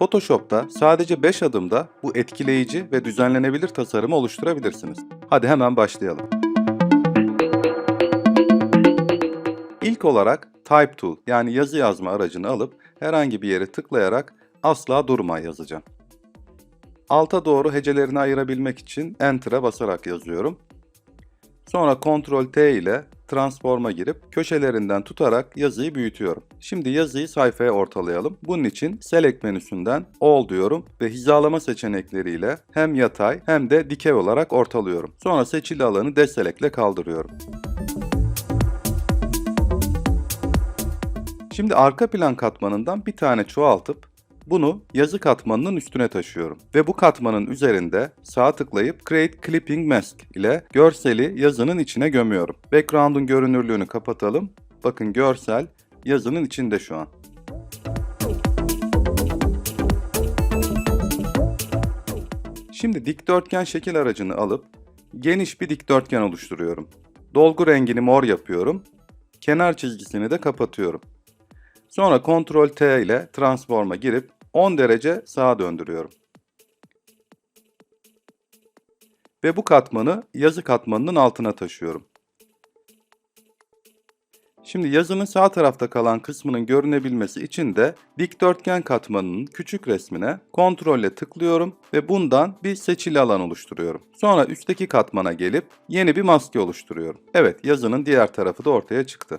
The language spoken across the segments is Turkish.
Photoshop'ta sadece 5 adımda bu etkileyici ve düzenlenebilir tasarımı oluşturabilirsiniz. Hadi hemen başlayalım. İlk olarak Type Tool yani yazı yazma aracını alıp herhangi bir yere tıklayarak asla durma yazacağım. Alta doğru hecelerini ayırabilmek için Enter'a basarak yazıyorum. Sonra Ctrl T ile Transform'a girip köşelerinden tutarak yazıyı büyütüyorum. Şimdi yazıyı sayfaya ortalayalım. Bunun için Select menüsünden All diyorum ve hizalama seçenekleriyle hem yatay hem de dikey olarak ortalıyorum. Sonra seçili alanı Deselect ile kaldırıyorum. Şimdi arka plan katmanından bir tane çoğaltıp bunu yazı katmanının üstüne taşıyorum. Ve bu katmanın üzerinde sağ tıklayıp Create Clipping Mask ile görseli yazının içine gömüyorum. Background'un görünürlüğünü kapatalım. Bakın görsel yazının içinde şu an. Şimdi dikdörtgen şekil aracını alıp geniş bir dikdörtgen oluşturuyorum. Dolgu rengini mor yapıyorum. Kenar çizgisini de kapatıyorum. Sonra Ctrl T ile Transform'a girip 10 derece sağa döndürüyorum. Ve bu katmanı yazı katmanının altına taşıyorum. Şimdi yazının sağ tarafta kalan kısmının görünebilmesi için de dikdörtgen katmanının küçük resmine ile tıklıyorum ve bundan bir seçili alan oluşturuyorum. Sonra üstteki katmana gelip yeni bir maske oluşturuyorum. Evet yazının diğer tarafı da ortaya çıktı.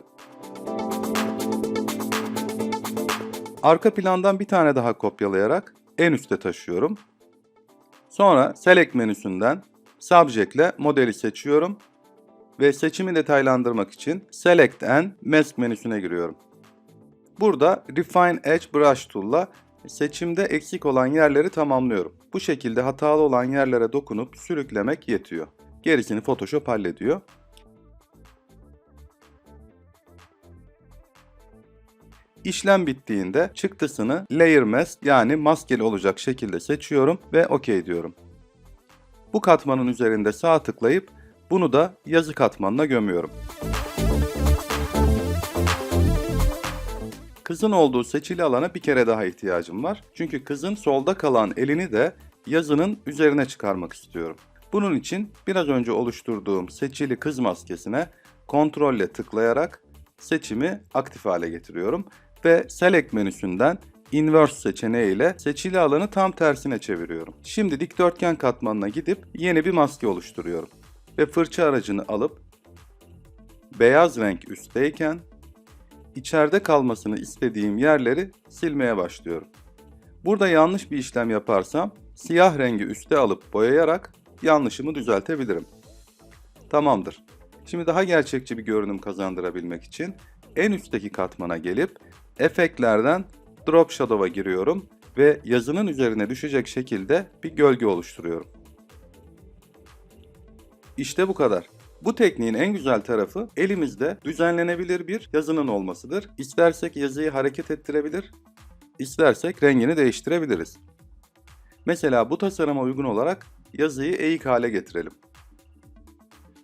Arka plandan bir tane daha kopyalayarak en üste taşıyorum. Sonra Select menüsünden Subject ile modeli seçiyorum ve seçimi detaylandırmak için Select and Mask menüsüne giriyorum. Burada Refine Edge Brush Tool'la seçimde eksik olan yerleri tamamlıyorum. Bu şekilde hatalı olan yerlere dokunup sürüklemek yetiyor. Gerisini Photoshop hallediyor. İşlem bittiğinde çıktısını Layer Mask yani maskeli olacak şekilde seçiyorum ve OK diyorum. Bu katmanın üzerinde sağ tıklayıp bunu da yazı katmanına gömüyorum. Kızın olduğu seçili alana bir kere daha ihtiyacım var. Çünkü kızın solda kalan elini de yazının üzerine çıkarmak istiyorum. Bunun için biraz önce oluşturduğum seçili kız maskesine kontrolle tıklayarak seçimi aktif hale getiriyorum ve Select menüsünden Inverse seçeneği ile seçili alanı tam tersine çeviriyorum. Şimdi dikdörtgen katmanına gidip yeni bir maske oluşturuyorum. Ve fırça aracını alıp beyaz renk üstteyken içeride kalmasını istediğim yerleri silmeye başlıyorum. Burada yanlış bir işlem yaparsam siyah rengi üste alıp boyayarak yanlışımı düzeltebilirim. Tamamdır. Şimdi daha gerçekçi bir görünüm kazandırabilmek için en üstteki katmana gelip efektlerden Drop Shadow'a giriyorum ve yazının üzerine düşecek şekilde bir gölge oluşturuyorum. İşte bu kadar. Bu tekniğin en güzel tarafı elimizde düzenlenebilir bir yazının olmasıdır. İstersek yazıyı hareket ettirebilir, istersek rengini değiştirebiliriz. Mesela bu tasarıma uygun olarak yazıyı eğik hale getirelim.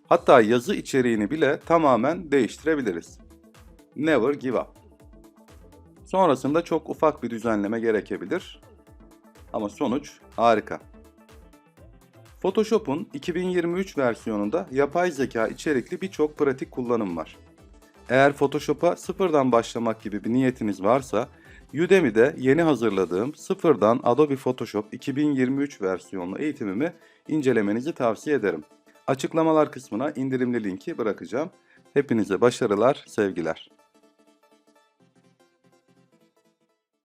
Hatta yazı içeriğini bile tamamen değiştirebiliriz. Never give up. Sonrasında çok ufak bir düzenleme gerekebilir. Ama sonuç harika. Photoshop'un 2023 versiyonunda yapay zeka içerikli birçok pratik kullanım var. Eğer Photoshop'a sıfırdan başlamak gibi bir niyetiniz varsa, Udemy'de yeni hazırladığım sıfırdan Adobe Photoshop 2023 versiyonlu eğitimimi incelemenizi tavsiye ederim. Açıklamalar kısmına indirimli linki bırakacağım. Hepinize başarılar, sevgiler.